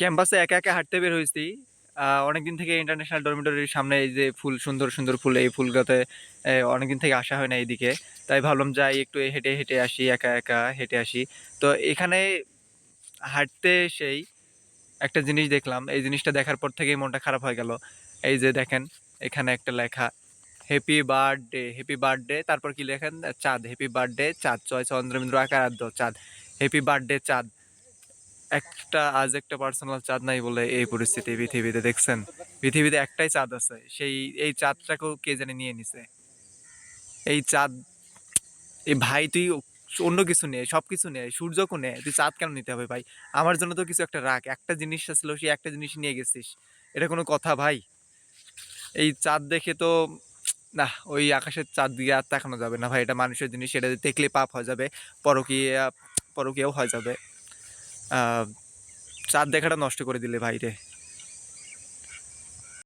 ক্যাম্পাসে একা একা হাঁটতে বের হয়েছি। অনেকদিন থেকে ইন্টারন্যাশনাল ডরমিটরির সামনে এই যে ফুল, সুন্দর সুন্দর ফুল, এই ফুলগুলোতে অনেকদিন থেকে আসা হয় না এইদিকে। তাই ভাবলাম যাই, একটু হেঁটে হেঁটে আসি, একা একা হেঁটে আসি। তো এখানে হাঁটতে সেই একটা জিনিস দেখলাম। এই জিনিসটা দেখার পর থেকেই মনটা খারাপ হয়ে গেল। এই যে দেখেন, এখানে একটা লেখা হ্যাপি বার্থডে হ্যাপি বার্থডে তারপর কি লেখেন? চাঁদ হ্যাপি বার্থডে চাঁদ চয় চন্দ্রবিন্দু আকারাধ্য চাঁদ হ্যাপি বার্থডে চাঁদ। একটা আজ একটা পার্সোনাল চাঁদ নাই বলে এই পরিস্থিতি পৃথিবীতে দেখছেন। পৃথিবীতে একটাই চাঁদ আছে, সেই, এই চাঁদটাকেও কে জানে নিয়ে নিছে। এই চাঁদ, এই ভাই তুই অন্য কিছু নেই সব কিছু নেই সূর্যকে নেই তুই চাঁদ কেন নিতে হবে ভাই? আমার জন্য তো কিছু একটা রাখ, একটা জিনিস ছিল, সেই একটা জিনিস নিয়ে গেছিস। এটা কোনো কথা ভাই? এই চাঁদ দেখে তো, না, ওই আকাশের চাঁদ দিয়ে আর তাকানো যাবে না ভাই, এটা মানুষের জিনিস, এটা দেখলে পাপ হয়ে যাবে, পরকীয়া, পরকীয়াও হয়ে যাবে। চাঁদ দেখাটা নষ্ট করে দিলে ভাই রে